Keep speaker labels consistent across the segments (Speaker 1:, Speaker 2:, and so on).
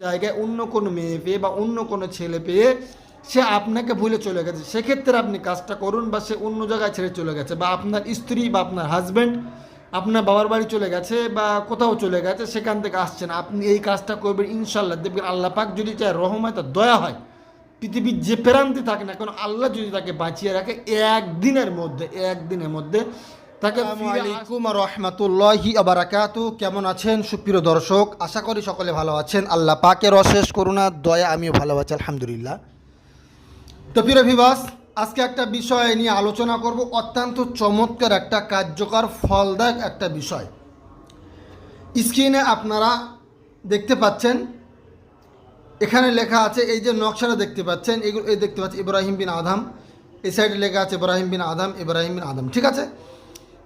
Speaker 1: জায়গায় অন্য কোনো মেয়ে পেয়ে বা অন্য কোনো ছেলে পেয়ে সে আপনাকে ভুলে চলে গেছে। সেক্ষেত্রে আপনি কাজটা করুন বা সে অন্য জায়গায় ছেড়ে চলে গেছে বা আপনার স্ত্রী বা আপনার হাজব্যান্ড আপনার বাবার বাড়ি চলে গেছে বা কোথাও চলে গেছে, সেখান থেকে আসছেন আপনি এই কাজটা করবেন ইনশাল্লাহ দেখবেন আল্লাহ পাক যদি চায়, রহমত আর দয়া হয়, পৃথিবীর যে প্রান্তে থাকে না কেন, আল্লাহ যদি তাকে বাঁচিয়ে রাখে, একদিনের মধ্যে একদিনের মধ্যে
Speaker 2: আলাইকুম রহমতুল্লাহি আবারাকাত কেমন আছেন সুপ্রিয় দর্শক? আশা করি সকলে ভালো আছেন। আল্লাহ পাকের অশেষ করুণা দয়া আমিও ভালো আছি আলহামদুলিল্লাহ। তো প্রিয় ভিবাস আজকে একটা বিষয় নিয়ে আলোচনা করব। অত্যন্ত চমৎকার একটা কার্যকর ফলদায়ক একটা বিষয়। স্ক্রিনে আপনারা দেখতে পাচ্ছেন এখানে লেখা আছে এই যে নকশাটা দেখতে পাচ্ছেন এগুলো এই দেখতে পাচ্ছেন ইব্রাহিম বিন আদম। এই সাইডে লেখা আছে ইব্রাহিম বিন আদম ইব্রাহিম বিন আদম। ঠিক আছে?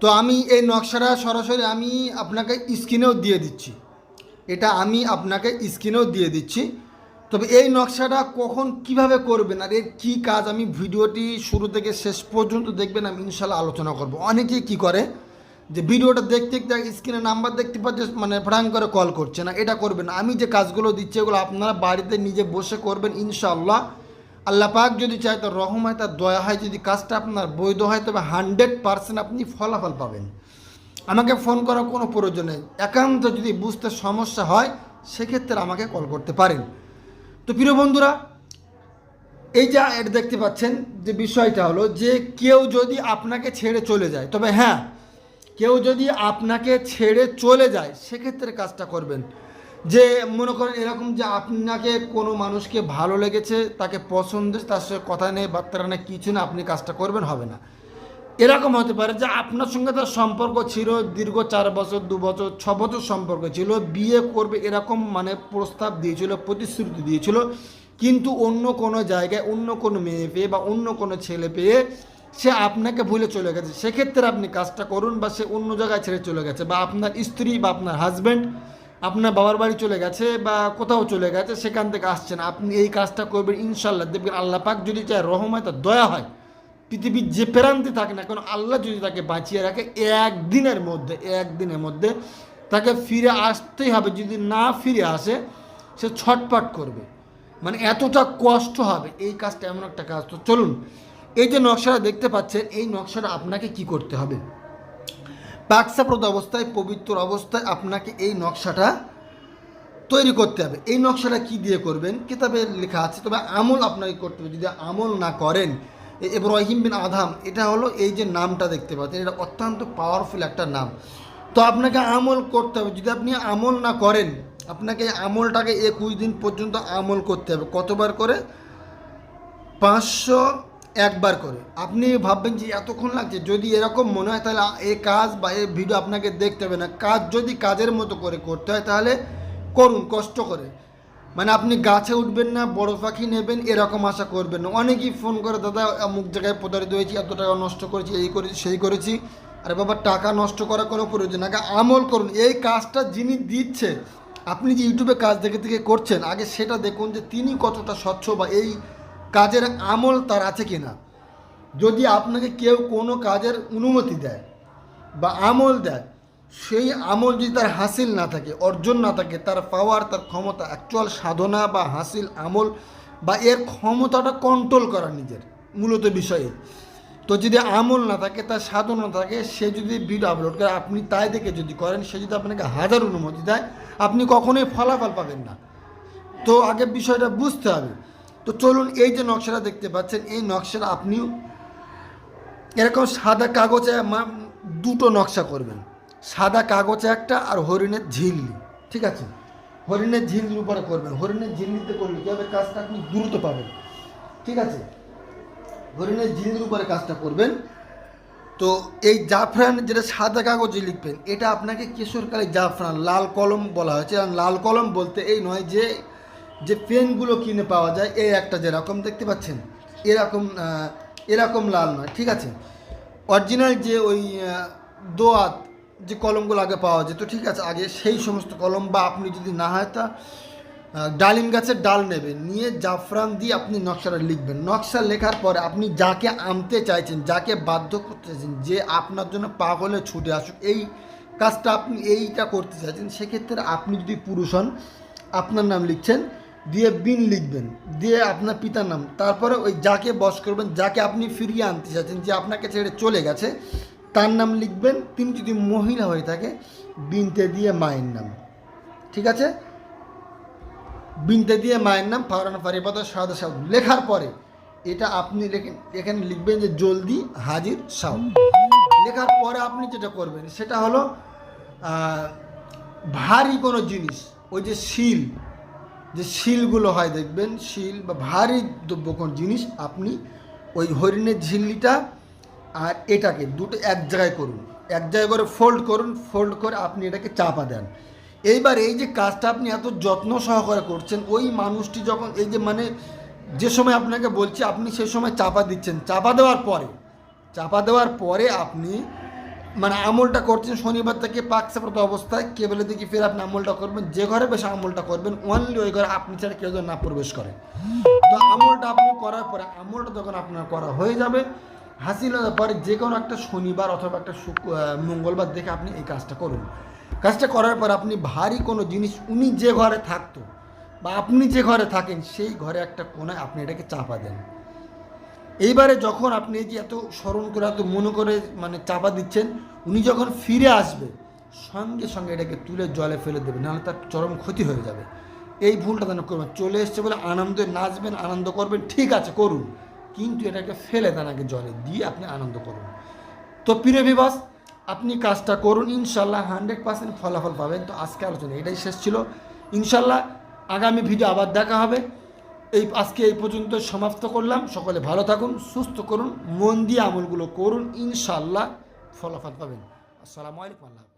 Speaker 2: তো আমি এই নকশাটা সরাসরি আমি আপনাকে স্ক্রিনেও দিয়ে দিচ্ছি। এটা আমি আপনাকে স্ক্রিনেও দিয়ে দিচ্ছি। তবে এই নকশাটা কখন কীভাবে করবেন আর এর কী কাজ আমি ভিডিওটি শুরু থেকে শেষ পর্যন্ত দেখবেন, আমি ইনশাল্লাহ আলোচনা করব। অনেকেই কি করে যে ভিডিওটা দেখতে দেখতে স্ক্রিনে নাম্বার দেখতে পাচ্ছে মানে ফ্রাং করে কল করছে না, এটা করবেন আমি যে কাজগুলো দিচ্ছি, এগুলো আপনারা বাড়িতে নিজে বসে করবেন ইনশাআল্লাহ। আল্লাহ পাক যদি চায় তো রহম হয়, তার দয়া হয়, যদি কাজটা আপনার বৈধ হয়, তবে হান্ড্রেড পার্সেন্ট আপনি ফলাফল পাবেন। আমাকে ফোন করার কোনো প্রয়োজন নেই। একান্ত যদি বুঝতে সমস্যা হয়, সেক্ষেত্রে আমাকে কল করতে পারেন। তো প্রিয় বন্ধুরা, এই যা এটা দেখতে পাচ্ছেন, যে বিষয়টা হলো যে কেউ যদি আপনাকে ছেড়ে চলে যায়, তবে হ্যাঁ কেউ যদি আপনাকে ছেড়ে চলে যায়, সেক্ষেত্রে কাজটা করবেন। যে মনে করেন এরকম যে আপনাকে কোনো মানুষকে ভালো লেগেছে, তাকে পছন্দ তার সঙ্গে কথা নেই বার্তারা নেই, কিছু না, আপনি কাজটা করবেন, হবে না। এরকম হতে পারে যে আপনার সঙ্গে তার সম্পর্ক ছিল, দীর্ঘ চার বছর, দু বছর, ছ বছর সম্পর্ক ছিল, বিয়ে করবে এরকম মানে প্রস্তাব দিয়েছিল, প্রতিশ্রুতি দিয়েছিল, কিন্তু অন্য কোনো জায়গায়, অন্য কোনো মেয়ে পেয়ে বা অন্য কোনো ছেলে পেয়ে সে আপনাকে ভুলে চলে গেছে। সেক্ষেত্রে আপনি কাজটা করুন বা সে অন্য জায়গায় ছেড়ে চলে গেছে বা আপনার স্ত্রী বা আপনার হাজব্যান্ড আপনার বাবার বাড়ি চলে গেছে বা কোথাও চলে গেছে, সেখান থেকে আসছেন আপনি এই কাজটা করবেন ইনশাল্লাহ দেখবেন আল্লাহ পাক যদি চায় রহমত আর দয়া হয়। পৃথিবীর যে প্রান্তে থাকে না কেন, আল্লাহ যদি তাকে বাঁচিয়ে রাখে, একদিনের মধ্যে একদিনের মধ্যে তাকে ফিরে আসতেই হবে। যদি না ফিরে আসে, সে ছটপট করবে। মানে এতটা কষ্ট হবে, এই কাজটা এমন একটা কাজ। তো চলুন, এই যে নকশাটা দেখতে পাচ্ছেন, এই নকশাটা আপনাকে কি করতে হবে? পাকসাপ্রদ অবস্থায়, পবিত্র অবস্থায় আপনাকে এই নকশাটা তৈরি করতে হবে। এই নকশাটা কি দিয়ে করবেন? কিতাবে লেখা আছে, তবে আমল আপনাকে করতে হবে। যদি আমল না করেন ইব্রাহিম বিন আধাম এটা হলো এই যে নামটা দেখতে পাচ্ছেন, এটা অত্যন্ত পাওয়ারফুল একটা নাম। তো আপনাকে আমল করতে হবে। যদি আপনি আমল না করেন, আপনাকে আমলটাকে একুশ দিন পর্যন্ত আমল করতে হবে। কতবার করে? পাঁচশো একবার করে। আপনি ভাববেন যে এতক্ষণ লাগছে, যদি এরকম মনে হয় তাহলে এই কাজ বা এই ভিডিও আপনাকে দেখতে হবে না। কাজ যদি কাজের মতো করে করতে হয় তাহলে করুন, কষ্ট করে। মানে আপনি গাছে উঠবেন না, বড় পাখি নেবেন, এরকম আশা করবেন না। অনেকেই ফোন করে, দাদা, অমুক জায়গায় প্রতারিত হয়েছি, এত টাকা নষ্ট করেছি, এই করেছি, সেই করেছি। আরে বাবা, টাকা নষ্ট করার কোনো প্রয়োজন আগে আমল করুন। এই কাজটা যিনি দিচ্ছে, আপনি যে ইউটিউবে কাজ দেখে থেকে করছেন, আগে সেটা দেখুন যে তিনি কতটা স্বচ্ছ বা এই কাজের আমল তার আছে কি না যদি আপনাকে কেউ কোনো কাজের অনুমতি দেয় বা আমল দেয়, সেই আমল যদি তার হাসিল না থাকে, অর্জন না থাকে, তার পাওয়ার, তার ক্ষমতা অ্যাকচুয়াল সাধনা বা হাসিল আমল বা এর ক্ষমতাটা কন্ট্রোল করা নিজের, মূলত বিষয়ে। তো যদি আমল না থাকে, তার সাধনা না থাকে, সে যদি ভিডিও আপলোড করে, আপনি তাই দেখে যদি করেন, সে যদি আপনাকে হাজার অনুমতি দেয়, আপনি কখনোই ফলাফল পাবেন না। তো আগে বিষয়টা বুঝতে হবে। তো চলুন এই যে নকশাটা দেখতে পাচ্ছেন, এই নকশাটা আপনিও এরকম সাদা কাগজে দুটো নকশা করবেন। সাদা কাগজে একটা আর হরিণের ঝিল্লি, ঠিক আছে? হরিণের ঝিল্লির উপরে করবেন। হরিণের ঝিল্লিতে করলে কী হবে? কাজটা আপনি দ্রুত পাবেন, ঠিক আছে? হরিণের ঝিল্লির উপরে কাজটা করবেন। তো এই জাফরান যেটা সাদা কাগজে লিখবেন, এটা আপনাকে কিশোরকালে জাফরান, লাল কলম বলা হয়েছে। লাল কলম বলতে এই নয় যে যে পেনগুলো কিনে পাওয়া যায়, এই একটা যেরকম, দেখতে পাচ্ছেন? এরকম এরকম লাল নয়, ঠিক আছে? অরিজিনাল যে ওই দোয়াত যে কলমগুলো আগে পাওয়া যেত, ঠিক আছে? আগে সেই সমস্ত কলম বা আপনি যদি না হয় তা ডালিম গাছের ডাল নেবেন, নিয়ে জাফরান দিয়ে আপনি নকশাটা লিখবেন। নকশা লেখার পরে আপনি যাকে আনতে চাইছেন, যাকে বাধ্য করতে চাইছেন, যে আপনার জন্য পাগলে ছুটে আসুক, এই কাজটা আপনি এইটা করতে চাইছেন, সেক্ষেত্রে আপনি যদি পুরুষ হন, আপনার নাম লিখছেন দিয়ে বিন লিখবেন, দিয়ে আপনার পিতার নাম, তারপরে ওই যাকে বস করবেন, যাকে আপনি ফিরিয়ে আনতে চাচ্ছেন যে আপনাকে ছেড়ে চলে গেছে, তার নাম লিখবেন, তিনি যদি মহিলা হয়ে থাকে, বিনতে দিয়ে মায়ের নাম। ঠিক আছে? বিনতে দিয়ে মায়ের নাম ফারান ফারিবাদ সাদা সাউ লেখার পরে এটা আপনি লেখেন এখানে লিখবেন যে জলদি হাজির সাউ লেখার পরে আপনি যেটা করবেন, সেটা হলো ভারী কোনো জিনিস, ওই যে শিল যে শিলগুলো হয়, দেখবেন শিল বা ভারী দ্রব্য কোন জিনিস আপনি ওই হরিণের ঝিল্লিটা আর এটাকে দুটো এক জায়গায় করুন। এক জায়গায় করে ফোল্ড করুন ফোল্ড করে আপনি এটাকে চাপা দেন। এইবার এই যে কাজটা আপনি এত যত্ন সহকারে করছেন, ওই মানুষটি যখন এই যে মানে যে সময় আপনাকে বলছি, আপনি সেই সময় চাপা দিচ্ছেন। চাপা দেওয়ার পরে, চাপা দেওয়ার পরে আপনি মানে আমলটা করছেন শনিবার থেকে পাকসাপ্রত অবস্থায় কেবলের দিকে ফের আপনি আমলটা করবেন যে ঘরে বেশি আমলটা করবেন অনলি ওই ঘরে আপনি ছাড়া কেউ যেন না প্রবেশ করে। তো আমলটা আপনি করার পরে আমলটা যখন আপনার করা হয়ে যাবে হাসিল হওয়ার পরে যে কোনো একটা শনিবার অথবা একটা শুক আহ, মঙ্গলবার দেখে আপনি এই কাজটা করুন। কাজটা করার পর আপনি ভারী কোনো জিনিস উনি যে ঘরে থাকতো বা আপনি যে ঘরে থাকেন সেই ঘরে একটা কোনায় আপনি এটাকে চাপা দেন। এইবারে যখন আপনি যে এত স্মরণ করে, এত মনে করে মানে চাপা দিচ্ছেন, উনি যখন ফিরে আসবে, সঙ্গে সঙ্গে এটাকে তুলে জলে ফেলে দেবে, নাহলে তার চরম ক্ষতি হয়ে যাবে। এই ভুলটা যেন করবেন, চলে এসছে বলে আনন্দে নাচবেন, আনন্দ করবেন, ঠিক আছে, করুন। কিন্তু এটাকে ফেলে দেন আগে জলে, দিয়ে আপনি আনন্দ করুন। তো প্রিয় বিবাস আপনি কাজটা করুন ইনশাল্লাহ হান্ড্রেড পার্সেন্ট ফলাফল পাবেন। তো আজকে আলোচনা এটাই শেষ ছিল। ইনশাল্লাহ আগামী ভিডিও আবার দেখা হবে। এই আজকে এই পর্যন্ত সমাপ্ত করলাম। সকলে ভালো থাকুন, সুস্থ করুন, মন দিয়ে আমলগুলো করুন। ইনশাল্লাহ ফলাফল পাবেন। আসসালামু আলাইকুম আল্লাহ।